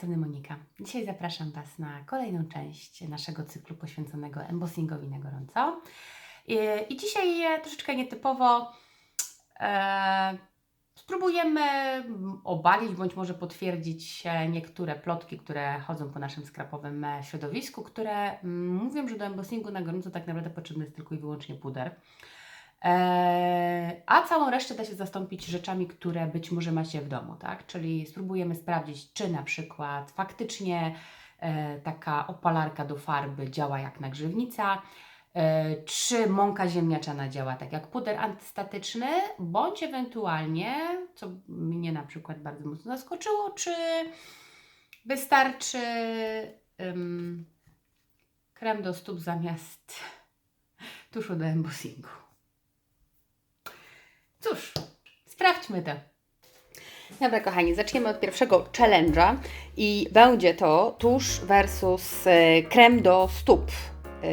strony Monika. Dzisiaj zapraszam Was na kolejną część naszego cyklu poświęconego embossingowi na gorąco. I, i dzisiaj troszeczkę nietypowo e, spróbujemy obalić bądź może potwierdzić niektóre plotki, które chodzą po naszym skrapowym e, środowisku, które mm, mówią, że do embossingu na gorąco tak naprawdę potrzebny jest tylko i wyłącznie puder. Eee, a całą resztę da się zastąpić rzeczami, które być może macie w domu, tak? Czyli spróbujemy sprawdzić, czy na przykład faktycznie e, taka opalarka do farby działa jak nagrzewnica, e, czy mąka ziemniaczana działa tak jak puder antystatyczny, bądź ewentualnie, co mnie na przykład bardzo mocno zaskoczyło, czy wystarczy ym, krem do stóp zamiast tuszu do embossingu. Cóż, sprawdźmy to. Dobra, kochani, zaczniemy od pierwszego challenge'a i będzie to tusz versus e, krem do stóp. E,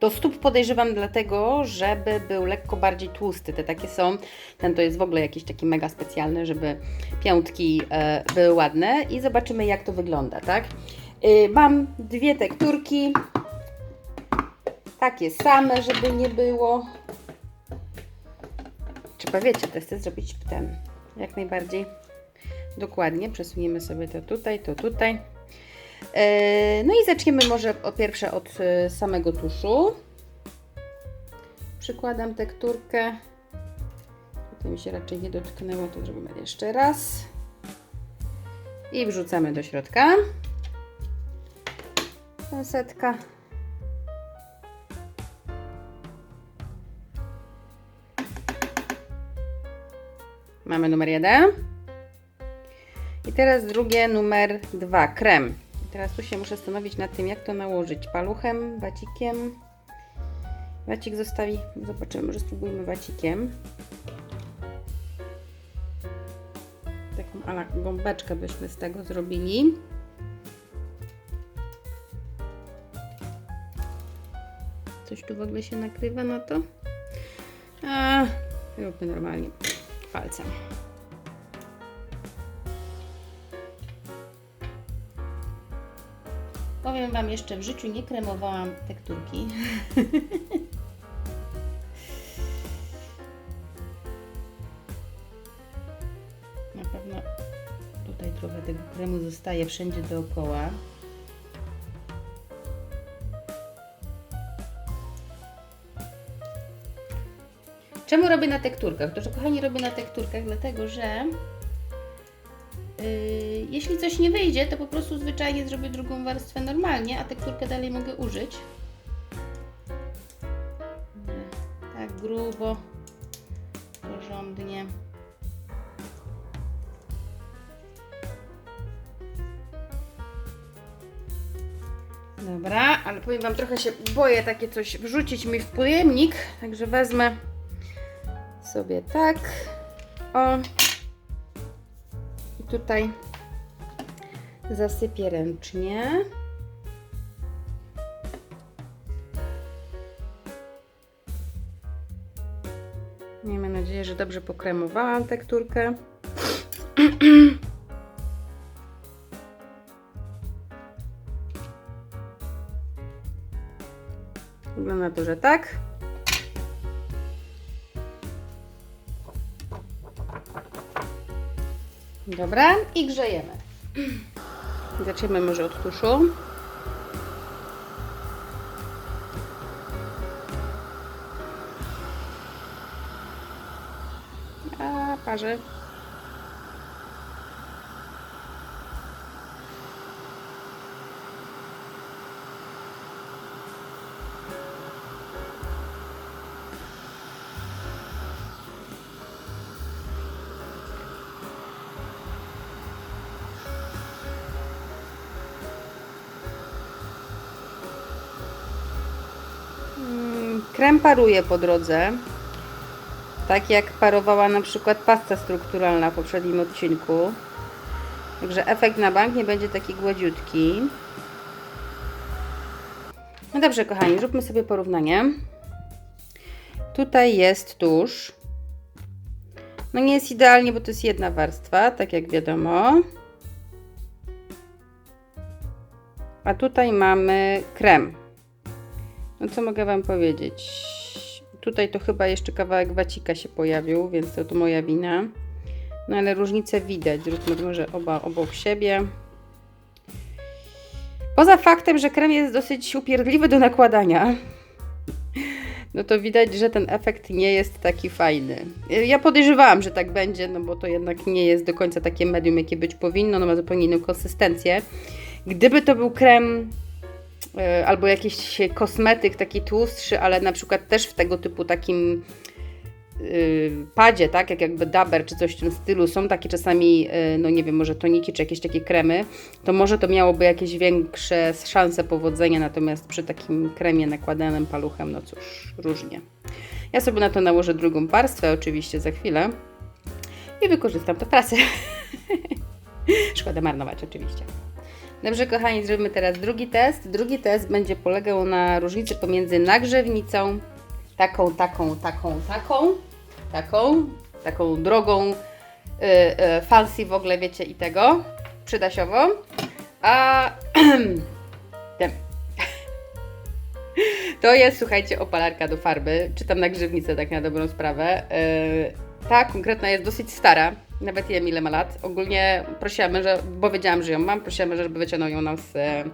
Do stóp podejrzewam dlatego, żeby był lekko bardziej tłusty. Te takie są. Ten to jest w ogóle jakiś taki mega specjalny, żeby piątki e, były ładne i zobaczymy jak to wygląda, tak? Mam dwie tekturki. Takie same, żeby nie było. Trzeba, wiecie, testy zrobić ten jak najbardziej dokładnie. Przesuniemy sobie to tutaj, to tutaj. E, No i zaczniemy może po pierwsze od e, samego tuszu. Przykładam tekturkę. Tutaj mi się raczej nie dotknęło, to zrobimy jeszcze raz. I wrzucamy do środka. Pensetka. Mamy numer jeden. I teraz drugie, numer dwa, krem. I teraz tu się muszę zastanowić nad tym, jak to nałożyć. Paluchem, wacikiem. Wacik zostawi, zobaczymy, może spróbujmy wacikiem. Taką ala gąbeczkę byśmy z tego zrobili. Coś tu w ogóle się nakrywa na to? A, róbmy normalnie palcem. Powiem Wam jeszcze, w życiu nie kremowałam tekturki. Na pewno tutaj trochę tego kremu zostaje wszędzie dookoła. Czemu robię na tekturkach? To, że kochani robię na tekturkach, dlatego że yy, jeśli coś nie wyjdzie, to po prostu zwyczajnie zrobię drugą warstwę normalnie, a tekturkę dalej mogę użyć. Tak grubo, porządnie. Dobra, ale powiem Wam, trochę się boję takie coś wrzucić mi w pojemnik, także wezmę sobie tak. O. I tutaj zasypię ręcznie. Miejmy nadzieję, że dobrze pokremowałam tekturkę. Wygląda to, że tak. Dobra, i grzejemy. Zaczniemy może od tuszu. A, parzy. Krem paruje po drodze. Tak jak parowała na przykład pasta strukturalna w poprzednim odcinku. Także efekt na bank nie będzie taki gładziutki. No dobrze, kochani, zróbmy sobie porównanie. Tutaj jest tusz. No nie jest idealnie, bo to jest jedna warstwa, tak jak wiadomo. a tutaj mamy krem. No co mogę Wam powiedzieć? Tutaj to chyba jeszcze kawałek wacika się pojawił, więc to, to moja wina. No ale różnicę widać. Zróbmy może oba obok siebie. Poza faktem, że krem jest dosyć upierdliwy do nakładania, no to widać, że ten efekt nie jest taki fajny. Ja podejrzewałam, że tak będzie, no bo to jednak nie jest do końca takie medium, jakie być powinno, no ma zupełnie inną konsystencję. Gdyby to był krem albo jakiś kosmetyk taki tłustszy, ale na przykład też w tego typu takim y, padzie, tak, jak jakby daber czy coś w tym stylu, są takie czasami, y, no nie wiem, może toniki czy jakieś takie kremy, to może to miałoby jakieś większe szanse powodzenia, natomiast przy takim kremie nakładanym paluchem, no cóż, różnie. Ja sobie na to nałożę drugą warstwę, oczywiście za chwilę i wykorzystam to w pracy. Szkoda marnować oczywiście. Dobrze, kochani, zrobimy teraz drugi test. Drugi test będzie polegał na różnicy pomiędzy nagrzewnicą, taką, taką, taką, taką, taką, taką drogą, y, y, fancy w ogóle, wiecie, i tego, przydasiową, a tym. To jest, słuchajcie, opalarka do farby, czy tam nagrzewnica, tak na dobrą sprawę. Y, ta konkretna jest dosyć stara, nawet wiem ile ma lat. Ogólnie prosiłam męża, bo wiedziałam, że ją mam, prosiłam żeby wyciągnął ją nam z, e,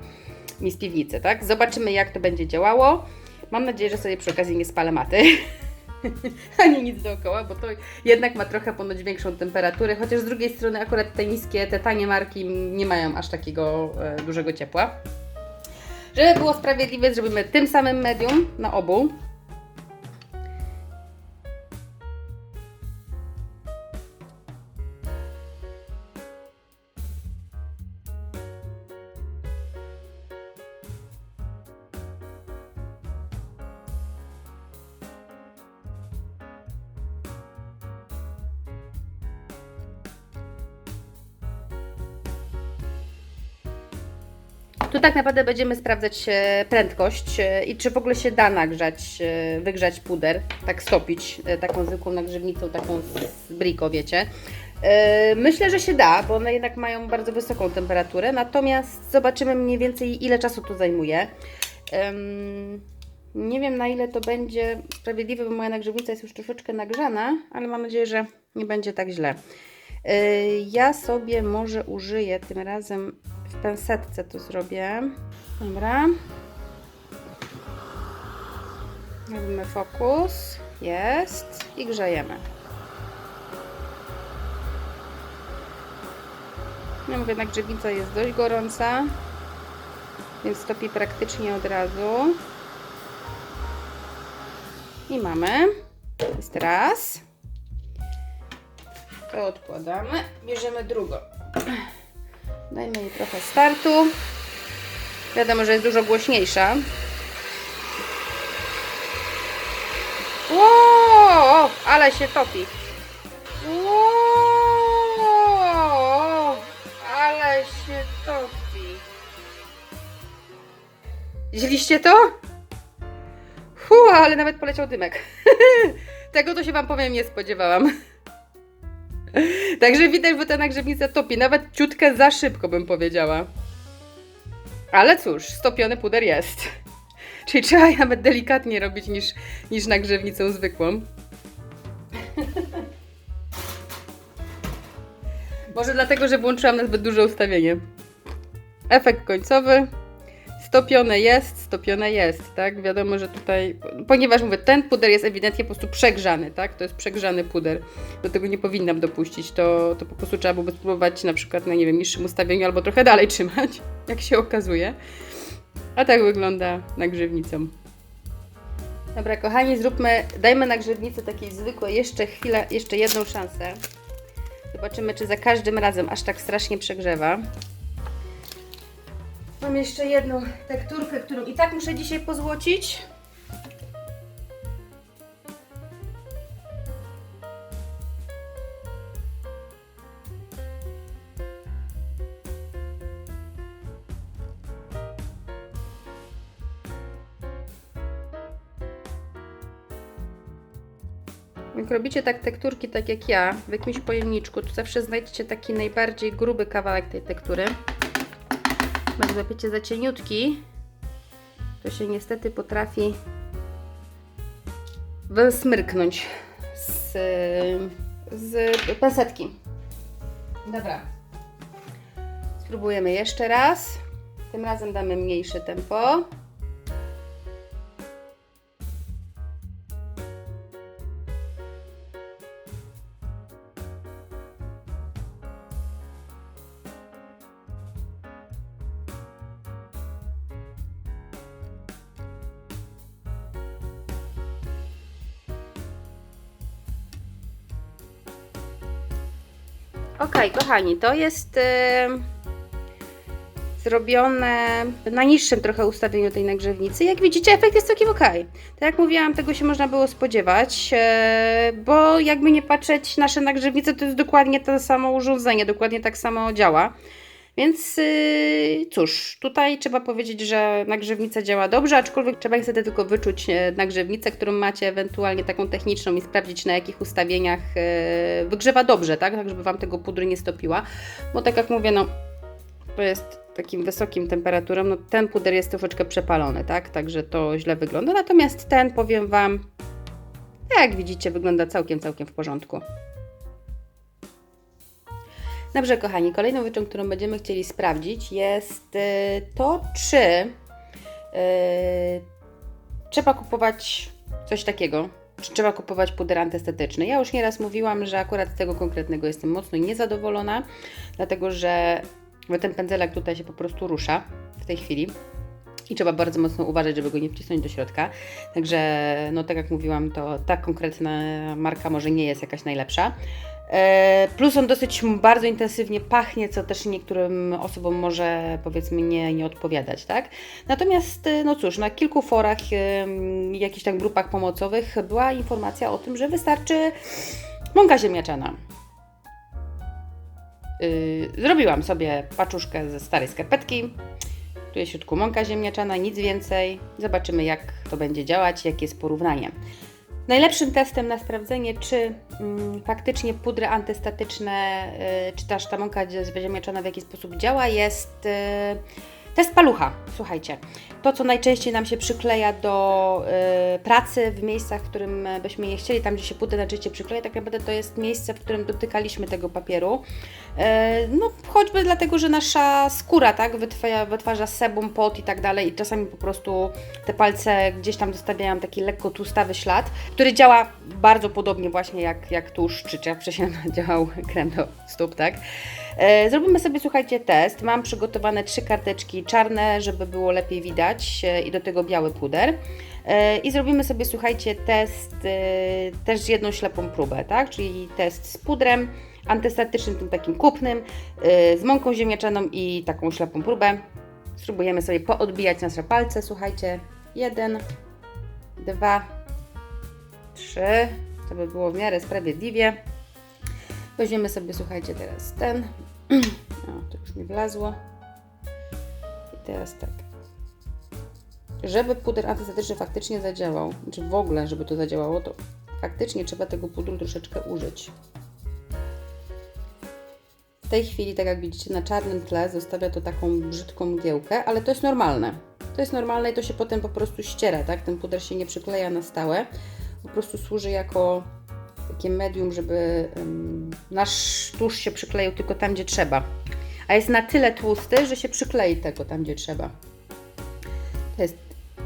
mi z piwnicy, tak? Zobaczymy jak to będzie działało. Mam nadzieję, że sobie przy okazji nie spalę maty. Ani nic dookoła, bo to jednak ma trochę ponoć większą temperaturę, chociaż z drugiej strony akurat te niskie, te tanie marki nie mają aż takiego e, dużego ciepła. Żeby było sprawiedliwe, zrobimy tym samym medium na obu. Tu tak naprawdę będziemy sprawdzać e, prędkość e, i czy w ogóle się da nagrzać, e, wygrzać puder, tak stopić taką zwykłą nagrzewnicą, taką z briko, wiecie. Myślę, że się da, bo one jednak mają bardzo wysoką temperaturę, natomiast zobaczymy mniej więcej ile czasu to zajmuje. Nie wiem na ile to będzie sprawiedliwe, bo moja nagrzewnica jest już troszeczkę nagrzana, ale mam nadzieję, że nie będzie tak źle. Ja sobie może użyję tym razem w pensetce to zrobię. Dobra. Robimy fokus. Jest. I grzejemy. Ja mówię, nagrzewnica jest dość gorąca, więc topi praktycznie od razu. I mamy. Jest raz. To odkładamy. Bierzemy drugą. Dajmy jej trochę startu. Wiadomo, że jest dużo głośniejsza. Ło, ale się topi. Ło, ale się topi. Widzieliście to? Fu, ale nawet poleciał dymek. Tego to się Wam powiem nie spodziewałam. Także widać, że ta nagrzewnica topi. Nawet ciutkę za szybko bym powiedziała. Ale cóż, stopiony puder jest. Czyli trzeba je nawet delikatnie robić niż, niż nagrzewnicą zwykłą. Może dlatego, że włączyłam na zbyt duże ustawienie. Efekt końcowy. Stopione jest, stopione jest, tak? Wiadomo, że tutaj, ponieważ mówię, ten puder jest ewidentnie po prostu przegrzany, tak? To jest przegrzany puder. Do tego nie powinnam dopuścić. To, to po prostu trzeba byłoby spróbować na przykład na, nie wiem, niższym ustawieniu albo trochę dalej trzymać, jak się okazuje. A tak wygląda nagrzewnicą. Dobra, kochani, zróbmy, dajmy nagrzewnicy takiej zwykłej jeszcze chwilę, jeszcze jedną szansę. Zobaczymy, czy za każdym razem aż tak strasznie przegrzewa. Mam jeszcze jedną tekturkę, którą i tak muszę dzisiaj pozłocić. Jak robicie tak tekturki, tak jak ja, w jakimś pojemniczku, to zawsze znajdźcie taki najbardziej gruby kawałek tej tektury. Jak złapiecie za cieniutki, to się niestety potrafi wysmyrknąć z, z pensetki. Dobra. Spróbujemy jeszcze raz. Tym razem damy mniejsze tempo. Ok, kochani, to jest e, zrobione na niższym trochę ustawieniu tej nagrzewnicy. Jak widzicie, efekt jest całkiem ok. Tak jak mówiłam, tego się można było spodziewać, e, bo jakby nie patrzeć, nasze nagrzewnice to jest dokładnie to samo urządzenie, dokładnie tak samo działa. Więc yy, cóż, tutaj trzeba powiedzieć, że nagrzewnica działa dobrze, aczkolwiek trzeba niestety tylko wyczuć e, nagrzewnicę, którą macie, ewentualnie taką techniczną i sprawdzić na jakich ustawieniach e, wygrzewa dobrze, tak? Tak, żeby Wam tego pudru nie stopiła. Bo tak jak mówię, no to jest takim wysokim temperaturą, no ten puder jest troszeczkę przepalony, tak? Także to źle wygląda. Natomiast ten, powiem Wam, jak widzicie, wygląda całkiem, całkiem w porządku. Dobrze, kochani, kolejną rzeczą, którą będziemy chcieli sprawdzić jest y, to, czy y, trzeba kupować coś takiego, czy trzeba kupować puder antyestetyczny. Ja już nieraz mówiłam, że akurat z tego konkretnego jestem mocno niezadowolona, dlatego że ten pędzelek tutaj się po prostu rusza w tej chwili. I trzeba bardzo mocno uważać, żeby go nie wcisnąć do środka. Także, no tak jak mówiłam, to ta konkretna marka może nie jest jakaś najlepsza. E, Plus on dosyć bardzo intensywnie pachnie, co też niektórym osobom może powiedzmy nie, nie odpowiadać, tak? Natomiast, e, no cóż, na kilku forach, em, jakichś tam grupach pomocowych była informacja o tym, że wystarczy mąka ziemniaczana. Zrobiłam sobie paczuszkę ze starej skarpetki. Tu jest środku mąka ziemniaczana, nic więcej. Zobaczymy, jak to będzie działać, jakie jest porównanie. Najlepszym testem na sprawdzenie, czy mm, faktycznie pudry antystatyczne, y, czy ta mąka ziemniaczana w jaki sposób działa, jest y, test palucha. Słuchajcie, to co najczęściej nam się przykleja do y, pracy w miejscach, w którym byśmy je chcieli, tam gdzie się puder najczęściej przykleja, tak naprawdę to jest miejsce, w którym dotykaliśmy tego papieru. E, No, choćby dlatego, że nasza skóra, tak, wytwarza, wytwarza sebum, pot i tak dalej, i czasami po prostu te palce gdzieś tam zostawiają taki lekko tłustawy ślad, który działa bardzo podobnie właśnie jak, jak tusz, czy, czy jak wcześniej działał krem do stóp, tak. E, Zrobimy sobie, słuchajcie, test. Mam przygotowane trzy karteczki czarne, żeby było lepiej widać e, i do tego biały puder. E, I zrobimy sobie, słuchajcie, test też jedną ślepą próbę, tak? Czyli test z pudrem antystatycznym, tym takim kupnym, z mąką ziemniaczaną i taką ślepą próbę. Spróbujemy sobie poodbijać nasze palce. Słuchajcie, jeden, dwa, trzy, to by było w miarę sprawiedliwie. Weźmiemy sobie, słuchajcie, teraz ten. O, to już mi wlazło. I teraz tak. Żeby puder antystatyczny faktycznie zadziałał, czy w ogóle, żeby to zadziałało, to faktycznie trzeba tego pudru troszeczkę użyć. W tej chwili, tak jak widzicie, na czarnym tle zostawia to taką brzydką mgiełkę, ale to jest normalne. To jest normalne i to się potem po prostu ściera, tak? Ten puder się nie przykleja na stałe. Po prostu służy jako takie medium, żeby nasz tusz się przykleił tylko tam, gdzie trzeba. A jest na tyle tłusty, że się przyklei tego tam, gdzie trzeba. To jest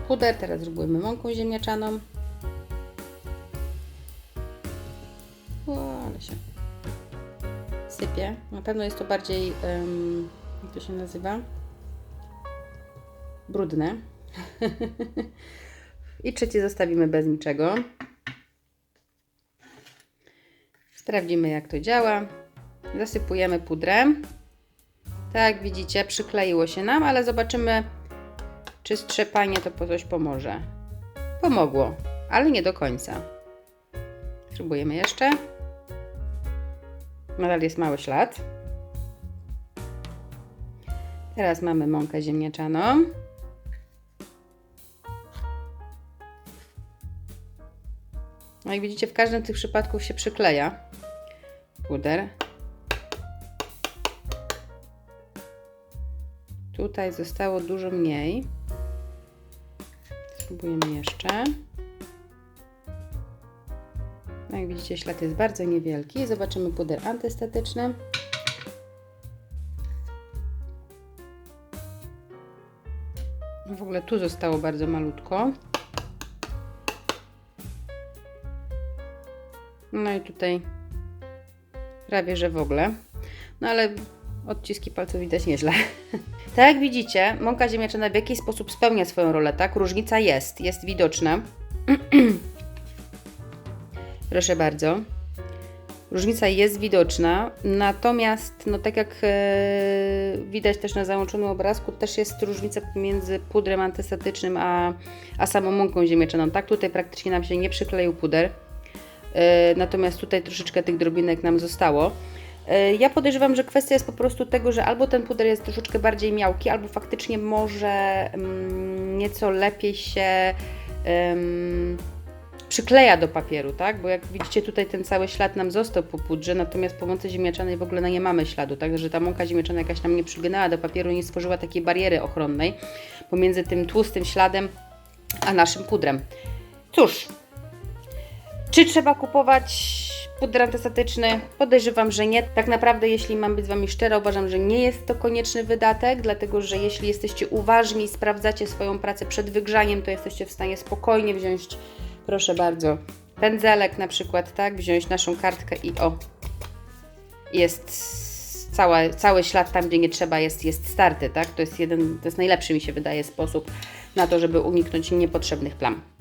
puder, teraz zrobimy mąką ziemniaczaną. O, ale się sypie. Na pewno jest to bardziej, em, jak to się nazywa? Brudne. I trzeci zostawimy bez niczego. Sprawdzimy, jak to działa. Zasypujemy pudrem. Tak widzicie, przykleiło się nam, ale zobaczymy, czy strzepanie to po coś pomoże. Pomogło, ale nie do końca. Spróbujemy jeszcze. Nadal jest mały ślad. Teraz mamy mąkę ziemniaczaną. No jak widzicie, w każdym z tych przypadków się przykleja puder. Tutaj zostało dużo mniej. Spróbujemy jeszcze. No jak widzicie, ślad jest bardzo niewielki. Zobaczymy puder antystatyczny. W ogóle tu zostało bardzo malutko. No i tutaj prawie że w ogóle. No ale odciski palców widać nieźle. tak jak widzicie, mąka ziemniaczana w jakiś sposób spełnia swoją rolę, tak? Różnica jest, jest widoczna. Proszę bardzo. Różnica jest widoczna, natomiast, no tak jak e, widać też na załączonym obrazku, też jest różnica pomiędzy pudrem antystatycznym a, a samą mąką ziemniaczaną. Tak, tutaj praktycznie nam się nie przykleił puder, natomiast tutaj troszeczkę tych drobinek nam zostało. E, Ja podejrzewam, że kwestia jest po prostu tego, że albo ten puder jest troszeczkę bardziej miałki, albo faktycznie może mm, nieco lepiej się przykleja do papieru, tak? Bo jak widzicie tutaj ten cały ślad nam został po pudrze, natomiast po mące ziemniaczanej w ogóle no nie mamy śladu, tak? Że ta mąka ziemniaczana jakaś nam nie przygnęła do papieru, nie stworzyła takiej bariery ochronnej pomiędzy tym tłustym śladem a naszym pudrem. Cóż, czy trzeba kupować puder antystatyczny? Podejrzewam, że nie. Tak naprawdę, jeśli mam być z Wami szczera, uważam, że nie jest to konieczny wydatek, dlatego że jeśli jesteście uważni i sprawdzacie swoją pracę przed wygrzaniem, to jesteście w stanie spokojnie wziąć, proszę bardzo, pędzelek na przykład, tak? Wziąć naszą kartkę i o, jest cała, cały ślad tam, gdzie nie trzeba, jest, jest starty, tak? To jest jeden, to jest najlepszy mi się wydaje sposób na to, żeby uniknąć niepotrzebnych plam.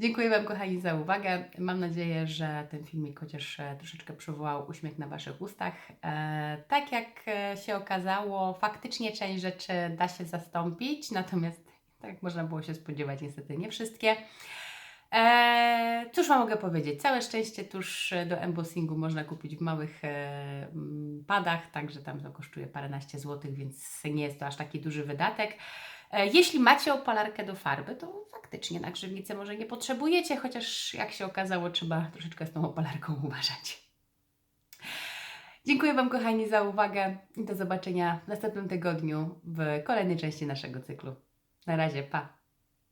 Dziękuję Wam, kochani, za uwagę. Mam nadzieję, że ten filmik chociaż e, troszeczkę przywołał uśmiech na Waszych ustach. E, tak jak e, się okazało, faktycznie część rzeczy da się zastąpić, natomiast tak można było się spodziewać, niestety nie wszystkie. E, cóż Wam mogę powiedzieć? Całe szczęście tuż do embossingu można kupić w małych e, padach, także tam to kosztuje paręnaście złotych, więc nie jest to aż taki duży wydatek. E, Jeśli macie opalarkę do farby, to faktycznie na grzywnicę może nie potrzebujecie, chociaż jak się okazało, trzeba troszeczkę z tą opalarką uważać. Dziękuję Wam, kochani, za uwagę i do zobaczenia w następnym tygodniu w kolejnej części naszego cyklu. Na razie, pa!